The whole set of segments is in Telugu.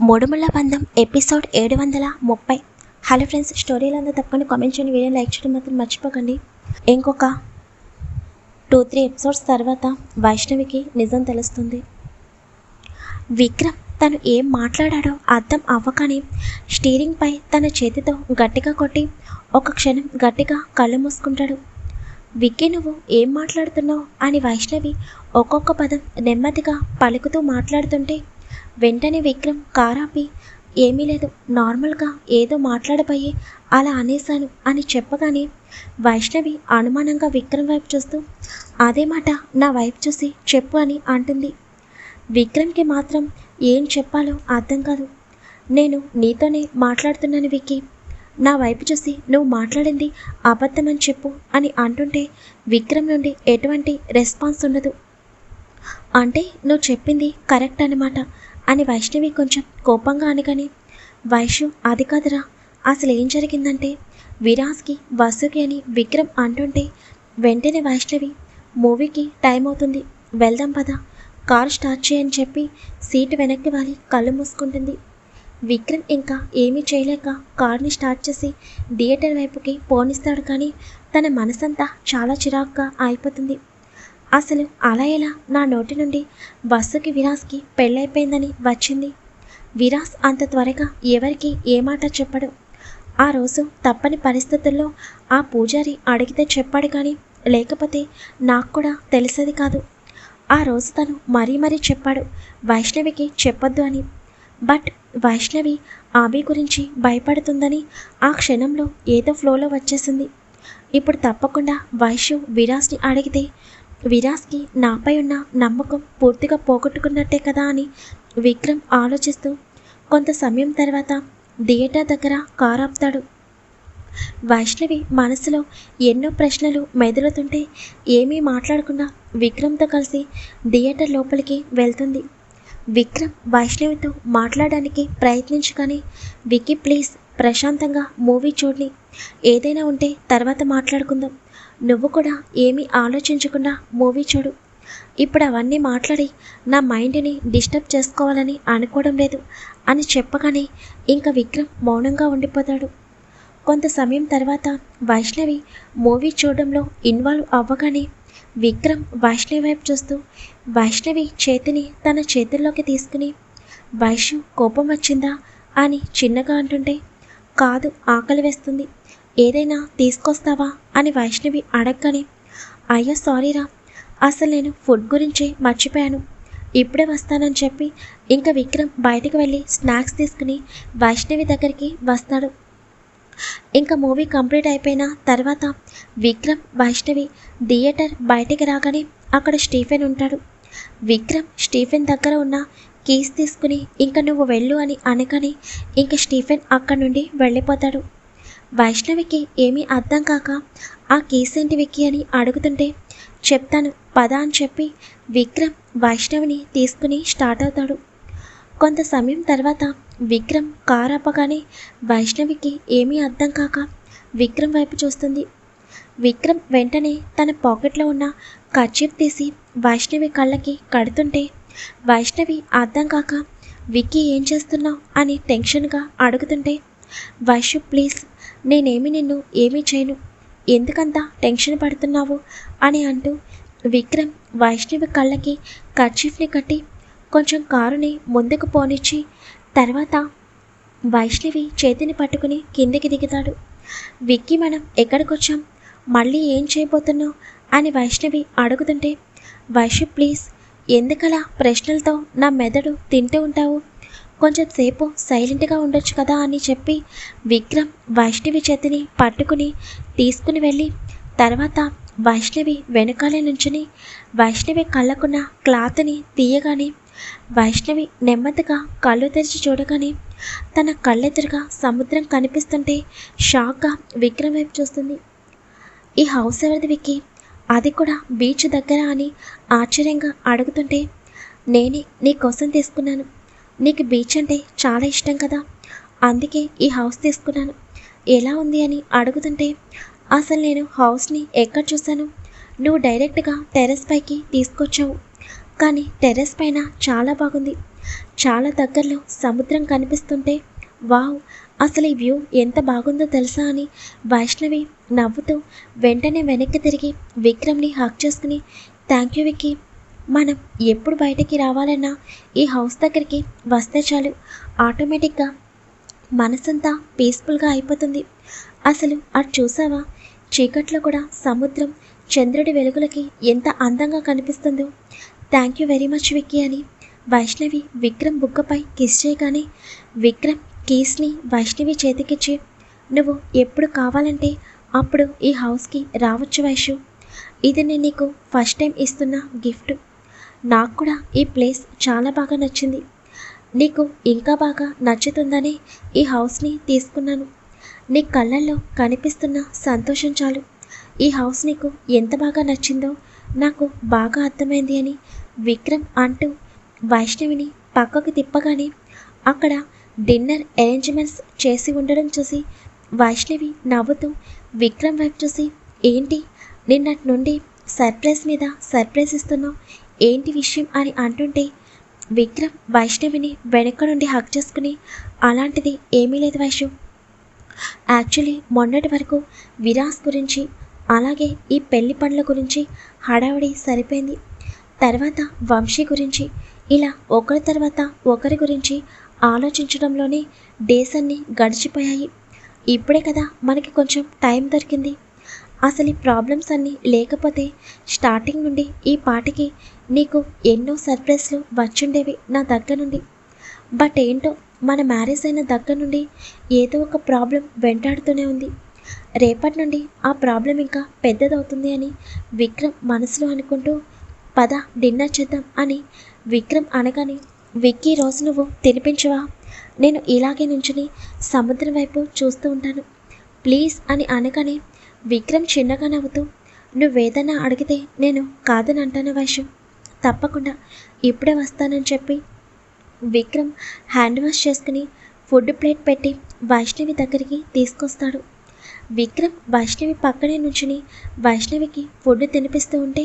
మూడుముళ్ళ బంధం ఎపిసోడ్ ఏడు వందల ముప్పై. హలో ఫ్రెండ్స్ స్టోరీలంతా తప్పకుండా కామెంట్ చేయండి వీడియో లైక్ చేయడం మాత్రం మర్చిపోకండి. ఇంకొక టూ త్రీ ఎపిసోడ్స్ తర్వాత వైష్ణవికి నిజం తెలుస్తుంది. విక్రమ్ తను ఏం మాట్లాడాడో అర్థం అవ్వకనే స్టీరింగ్పై తన చేతితో గట్టిగా కొట్టి ఒక క్షణం గట్టిగా కళ్ళు మూసుకుంటాడు. విక్కీ నువ్వు ఏం మాట్లాడుతున్నావు? అని వైష్ణవి ఒక్కొక్క పదం నెమ్మదిగా పలుకుతూ మాట్లాడుతుంటే వెంటనే విక్రమ్ కారాపి ఏమీ లేదు నార్మల్గా ఏదో మాట్లాడబోయి అలా అనేశాను అని చెప్పగానే వైష్ణవి అనుమానంగా విక్రమ్ వైపు చూస్తూ అదే మాట నా వైపు చూసి చెప్పు అని అంటుంది. విక్రమ్కి మాత్రం ఏం చెప్పాలో అర్థం కాదు. నేను నీతోనే మాట్లాడుతున్నాను విక్కీ. నా వైపు చూసి నువ్వు మాట్లాడింది అబద్ధమని చెప్పు అని అంటుంటే విక్రమ్ నుండి ఎటువంటి రెస్పాన్స్ ఉండదు. అంటే నువ్వు చెప్పింది కరెక్ట్ అనమాట అని వైష్ణవి కొంచెం కోపంగా అనగానే వైష్ణవ్ అది కాదురా. అసలు ఏం జరిగిందంటే విరాజ్కి వసుకి అని విక్రమ్ అంటుంటే వెంటనే వైష్ణవి మూవీకి టైం అవుతుంది. వెళ్దాం పదా. కారు స్టార్ట్ చేయని చెప్పి సీటు వెనక్కి వాలి కళ్ళు మూసుకుంటుంది. విక్రమ్ ఇంకా ఏమీ చేయలేక కార్ని స్టార్ట్ చేసి థియేటర్ వైపుకి పోనిస్తాడు కానీ తన మనసంతా చాలా చిరాకుగా అయిపోతుంది. అసలు అలా ఎలా? నా నోటి నుండి బస్సుకి విరాస్కి పెళ్ళైపోయిందని వచ్చింది. విరాస్ అంత త్వరగా ఎవరికి ఏ మాట చెప్పడు. ఆ రోజు తప్పని పరిస్థితుల్లో ఆ పూజారి అడిగితే చెప్పాడు కానీ లేకపోతే నాకు కూడా తెలిసేది కాదు. ఆ రోజు తను మరీ మరీ చెప్పాడు వైష్ణవికి చెప్పొద్దు అని. బట్ వైష్ణవి ఆమె గురించి భయపడుతుందని ఆ క్షణంలో ఏదో ఫ్లోలో వచ్చేసింది. ఇప్పుడు తప్పకుండా వైష్ణవ్ విరాస్ని అడిగితే విరాస్కి నాపై ఉన్న నమ్మకం పూర్తిగా పోగొట్టుకున్నట్టే కదా అని విక్రమ్ ఆలోచిస్తూ కొంత సమయం తర్వాత థియేటర్ దగ్గర కారు ఆపుతాడు. వైష్ణవి మనసులో ఎన్నో ప్రశ్నలు మెదులుతుంటే ఏమీ మాట్లాడకుండా విక్రమ్తో కలిసి థియేటర్ లోపలికి వెళ్తుంది. విక్రమ్ వైష్ణవితో మాట్లాడడానికి ప్రయత్నించుకొని వికీ ప్లీజ్ ప్రశాంతంగా మూవీ చూడని ఏదైనా ఉంటే తర్వాత మాట్లాడుకుందాం. నువ్వు కూడా ఏమీ ఆలోచించకుండా మూవీ చూడు. ఇప్పుడు అవన్నీ మాట్లాడి నా మైండ్ని డిస్టర్బ్ చేసుకోవాలని అనుకోవడం లేదు అని చెప్పగానే ఇంకా విక్రమ్ మౌనంగా ఉండిపోతాడు. కొంత సమయం తర్వాత వైష్ణవి మూవీ చూడడంలో ఇన్వాల్వ్ అవ్వగానే విక్రమ్ వైష్ణవి వైపు చూస్తూ వైష్ణవి చేతిని తన చేతుల్లోకి తీసుకుని వైషు కోపం వచ్చిందా? అని చిన్నగా అంటుంటే కాదు ఆకలి వేస్తుంది. ఏదైనా తీసుకొస్తావా? అని వైష్ణవి అడగగానే అయ్యా సారీరా అసలు నేను ఫుడ్ గురించి మర్చిపోయాను. ఇప్పుడే వస్తానని చెప్పి ఇంకా విక్రమ్ బయటకు వెళ్ళి స్నాక్స్ తీసుకుని వైష్ణవి దగ్గరికి వస్తాడు. ఇంకా మూవీ కంప్లీట్ అయిపోయిన తర్వాత విక్రమ్ వైష్ణవి థియేటర్ బయటికి రాగానే అక్కడ స్టీఫెన్ ఉంటాడు. విక్రమ్ స్టీఫెన్ దగ్గర ఉన్న కీస్ తీసుకుని ఇంకా నువ్వు వెళ్ళు అని అనగానే ఇంకా స్టీఫెన్ అక్కడి నుండి వెళ్ళిపోతాడు. వైష్ణవికి ఏమీ అర్థం కాక ఆ కేసు ఏంటి విక్కీ అని అడుగుతుంటే చెప్తాను పద అని చెప్పి విక్రమ్ వైష్ణవిని తీసుకుని స్టార్ట్ అవుతాడు. కొంత సమయం తర్వాత విక్రమ్ కారు ఆపగానే వైష్ణవికి ఏమీ అర్థం కాక విక్రమ్ వైపు చూస్తుంది. విక్రమ్ వెంటనే తన పాకెట్లో ఉన్న కర్చీప్ తీసి వైష్ణవి కళ్ళకి కడుతుంటే వైష్ణవి అర్థం కాక విక్కీ ఏం చేస్తున్నావు? అని టెన్షన్గా అడుగుతుంటే వైషు ప్లీజ్ నేనేమి నిన్ను ఏమీ చేయను. ఎందుకంత టెన్షన్ పడుతున్నావు? అని అంటూ విక్రమ్ వైష్ణవి కళ్ళకి కర్చీఫ్ని కట్టి కొంచెం కారుని ముందుకు పోనిచ్చి తర్వాత వైష్ణవి చేతిని పట్టుకుని కిందికి దిగుతాడు. విక్కి మనం ఎక్కడికొచ్చాం? మళ్ళీ ఏం చేయబోతున్నావు? అని వైష్ణవి అడుగుతుంటే వైషు ప్లీజ్ ఎందుకలా ప్రశ్నలతో నా మెదడు తింటూ ఉంటావు? కొంచెం సేపు సైలెంట్గా ఉండొచ్చు కదా అని చెప్పి విక్రమ్ వైష్ణవి చేతిని పట్టుకుని తీసుకుని వెళ్ళి తర్వాత వైష్ణవి వెనుకాలే నుంచుని వైష్ణవి కళ్ళకున్న క్లాత్ని తీయగానే వైష్ణవి నెమ్మదిగా కళ్ళు తెరిచి చూడగానే తన కళ్ళెదురుగా సముద్రం కనిపిస్తుంటే షాక్గా విక్రమ్ వైపు చూస్తుంది. ఈ హౌస్ ఎవరిది విక్కి? అది కూడా బీచ్ దగ్గర అని ఆశ్చర్యంగా అడుగుతుంటే నేనే నీ కోసం తీసుకున్నాను. నీకు బీచ్ అంటే చాలా ఇష్టం కదా? అందుకే ఈ హౌస్ తీసుకున్నాను. ఎలా ఉంది అని అడుగుతుంటే అసలు నేను హౌస్ని ఎక్కడ చూశాను? నువ్వు డైరెక్ట్గా టెర్రస్ పైకి తీసుకొచ్చావు. కానీ టెర్రస్ పైన చాలా బాగుంది. చాలా దగ్గరలో సముద్రం కనిపిస్తుంటే వావ్! అసలు ఈ వ్యూ ఎంత బాగుందో తెలుసా అని వైష్ణవి నవ్వుతూ వెంటనే వెనక్కి తిరిగి విక్రమ్ని హక్ చేసుకుని థ్యాంక్ యూ విక్కీ. మనం ఎప్పుడు బయటికి రావాలన్నా ఈ హౌస్ దగ్గరికి వస్తే చాలు. ఆటోమేటిక్గా మనసంతా పీస్ఫుల్గా అయిపోతుంది. అసలు అటు చూసావా? చీకట్లో కూడా సముద్రం చంద్రుడి వెలుగులకి ఎంత అందంగా కనిపిస్తుందో. Thank you very much Vicky అని వైష్ణవి విక్రమ్ బుగ్గపై కిస్ చేయగానే విక్రమ్ కీస్ని వైష్ణవి చేతికిచ్చి నువ్వు ఎప్పుడు కావాలంటే అప్పుడు ఈ హౌస్కి రావచ్చు వైషు. ఇది నేను నీకు ఫస్ట్ టైం ఇస్తున్న గిఫ్ట్ నాకు కూడా ఈ ప్లేస్ చాలా బాగా నచ్చింది. నీకు ఇంకా బాగా నచ్చుతుందని ఈ హౌస్ని తీసుకున్నాను. నీ కళ్ళల్లో కనిపిస్తున్న సంతోషం చాలు. ఈ హౌస్ నీకు ఎంత బాగా నచ్చిందో నాకు బాగా అర్థమైంది అని విక్రమ్ అంటూ వైష్ణవిని పక్కకు తిప్పగానే అక్కడ డిన్నర్ అరేంజ్మెంట్స్ చేసి ఉండడం చూసి వైష్ణవి నవ్వుతూ విక్రమ్ వైపు చూసి ఏంటి? నిన్నటి నుండి సర్ప్రైజ్ మీద సర్ప్రైజ్ ఇస్తున్నావు? ఏంటి విషయం అని అంటుంటే విక్రమ్ వైష్ణవిని వెనక నుండి హక్ చేసుకుని అలాంటిది ఏమీ లేదు వైష్ణవ్ యాక్చువల్లీ మొన్నటి వరకు విరాస్ గురించి అలాగే ఈ పెళ్ళి పనుల గురించి హడావిడి సరిపోయింది. తర్వాత వంశీ గురించి ఇలా ఒకరి తర్వాత ఒకరి గురించి ఆలోచించడంలోనే డేస్ అన్నీ గడిచిపోయాయి. ఇప్పుడే కదా మనకి కొంచెం టైం దొరికింది. అసలు ఈ ప్రాబ్లమ్స్ అన్నీ లేకపోతే స్టార్టింగ్ నుండి ఈ పాటికి నీకు ఎన్నో సర్ప్రైజ్లు వచ్చుండేవి నా దగ్గర నుండి. బట్ ఏంటో మన మ్యారేజ్ అయిన దగ్గర నుండి ఏదో ఒక ప్రాబ్లం వెంటాడుతూనే ఉంది. రేపటి నుండి ఆ ప్రాబ్లం ఇంకా పెద్దదవుతుంది అని విక్రమ్ మనసులో అనుకుంటూ పద డిన్నర్ చేద్దాం అని విక్రమ్ అనగానే విక్కీ రోజు నువ్వు తినిపించవా? నేను ఇలాగే నుంచుని సముద్రం వైపు చూస్తూ ఉంటాను. ప్లీజ్ అని అనగానే విక్రమ్ చిన్నగా నవ్వుతూ నువ్వేదన్నా అడిగితే నేను కాదని అంటాను వైషు తప్పకుండా ఇప్పుడే వస్తానని చెప్పి. విక్రమ్ హ్యాండ్ వాష్ చేసుకుని ఫుడ్ ప్లేట్ పెట్టి వైష్ణవి దగ్గరికి తీసుకొస్తాడు. విక్రమ్ వైష్ణవి పక్కనే నుంచుని వైష్ణవికి ఫుడ్ తినిపిస్తూ ఉంటే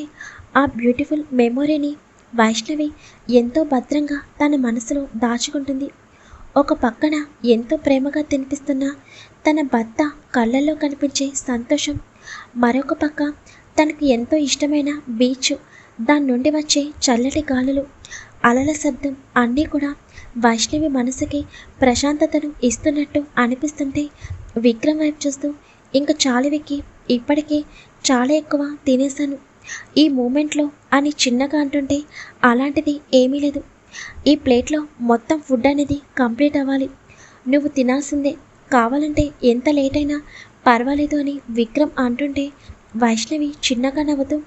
ఆ బ్యూటిఫుల్ మెమొరీని వైష్ణవి ఎంతో భద్రంగా తన మనసులో దాచుకుంటుంది. ఒక పక్కన ఎంతో ప్రేమగా తినిపిస్తున్న తన భర్త కళ్ళల్లో కనిపించే సంతోషం. మరొక పక్క తనకు ఎంతో ఇష్టమైన బీచ్ దాని నుండి వచ్చే చల్లటి గాలులు అలల శబ్దం అన్నీ కూడా వైష్ణవి మనసుకి ప్రశాంతతను ఇస్తున్నట్టు అనిపిస్తుంటే విక్రమ్ వైపు చూస్తూ ఇంకా చాలు విక్కి ఇప్పటికే చాలా ఎక్కువ తినేశాను. ఈ మూమెంట్లో అని చిన్నగా అంటుంటే అలాంటిది ఏమీ లేదు. ఈ ప్లేట్లో మొత్తం ఫుడ్ అనేది కంప్లీట్ అవ్వాలి. నువ్వు తినాల్సిందే కావాలంటే ఎంత లేట్ అయినా పర్వాలేదు అని విక్రమ్ అంటుంటే వైష్ణవి చిన్నగా నవ్వుతూ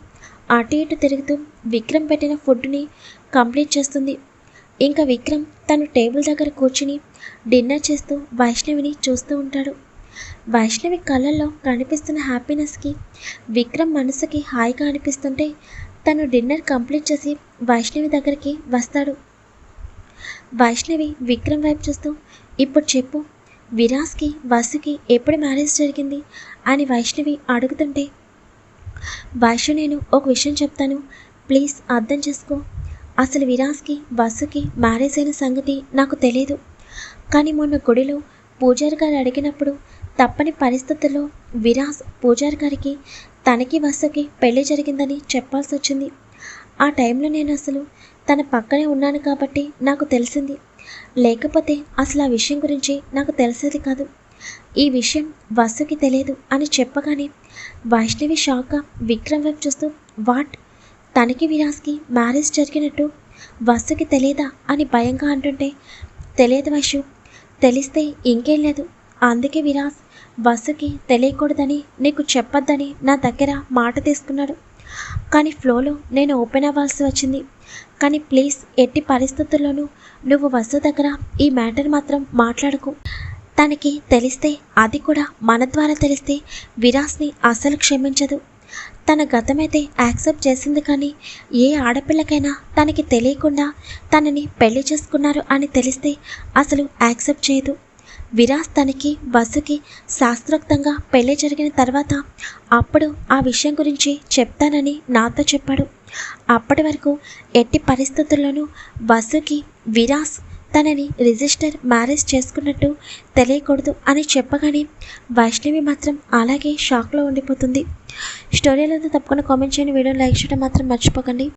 అటు ఇటు తిరుగుతూ విక్రమ్ పెట్టిన ఫుడ్ని కంప్లీట్ చేస్తుంది. ఇంకా విక్రమ్ తను టేబుల్ దగ్గర కూర్చుని డిన్నర్ చేస్తూ వైష్ణవిని చూస్తూ ఉంటాడు. వైష్ణవి కళ్ళల్లో కనిపిస్తున్న హ్యాపీనెస్కి విక్రమ్ మనసుకి హాయిగా అనిపిస్తుంటే తను డిన్నర్ కంప్లీట్ చేసి వైష్ణవి దగ్గరికి వస్తాడు. వైష్ణవి విక్రమ్ వైపు చూస్తూ ఇప్పుడు చెప్పు విరాస్కి వసుకి ఎప్పుడు మ్యారేజ్ జరిగింది అని వైష్ణవి అడుగుతుంటే వైష్ణు నేను ఒక విషయం చెప్తాను. ప్లీజ్ అర్థం చేసుకో. అసలు విరాస్కి వసుకి మ్యారేజ్ అయిన సంగతి నాకు తెలియదు కానీ మొన్న గుడిలో పూజారి గారు అడిగినప్పుడు తప్పని పరిస్థితుల్లో విరాస్ పూజారి గారికి తనకి వసుకి పెళ్ళి జరిగిందని చెప్పాల్సి వచ్చింది. ఆ టైంలో నేను అసలు తన పక్కనే ఉన్నాను కాబట్టి నాకు తెలిసింది. లేకపోతే అసలు ఆ విషయం గురించి నాకు తెలిసేది కాదు. ఈ విషయం వసుకి తెలియదు అని చెప్పగానే వైష్ణవి షాక్గా విక్రమ్ వైపు చూస్తూ వాట్? తనకి విరాస్కి మ్యారేజ్ జరిగినట్టు వసుకి తెలియదా? అని భయంగా అంటుంటే తెలియదు వైషు తెలిస్తే ఇంకేం లేదు. అందుకే విరాస్ వసుకి తెలియకూడదని నీకు చెప్పొద్దని నా దగ్గర మాట తీసుకున్నాడు. కానీ ఫ్లోలో నేను ఓపెన్ అవ్వాల్సి వచ్చింది. కానీ ప్లీజ్ ఎట్టి పరిస్థితుల్లోనూ నువ్వు వసు దగ్గర ఈ మ్యాటర్ మాత్రం మాట్లాడకు. తనకి తెలిస్తే అది కూడా మన ద్వారా తెలిస్తే విరాస్ని అసలు క్షమించదు. తన గతమైతే యాక్సెప్ట్ చేసింది కానీ ఏ ఆడపిల్లకైనా తనకి తెలియకుండా తనని పెళ్ళి చేసుకున్నారు అని తెలిస్తే అసలు యాక్సెప్ట్ చేయదు. విరాస్ తనకి వసుకి శాస్త్రోక్తంగా పెళ్ళి జరిగిన తర్వాత అప్పుడు ఆ విషయం గురించి చెప్తానని నాతో చెప్పాడు. అప్పటి వరకు ఎట్టి పరిస్థితుల్లోనూ వసుకి విరాస్ తనని రిజిస్టర్ మ్యారేజ్ చేసుకున్నట్టు తెలియకూడదు అని చెప్పగానే వైష్ణవి మాత్రం అలాగే షాక్లో ఉండిపోతుంది. స్టోరీలో తప్పకుండా కామెంట్ చేయండి. వీడియో లైక్ చేయడం మాత్రం మర్చిపోకండి.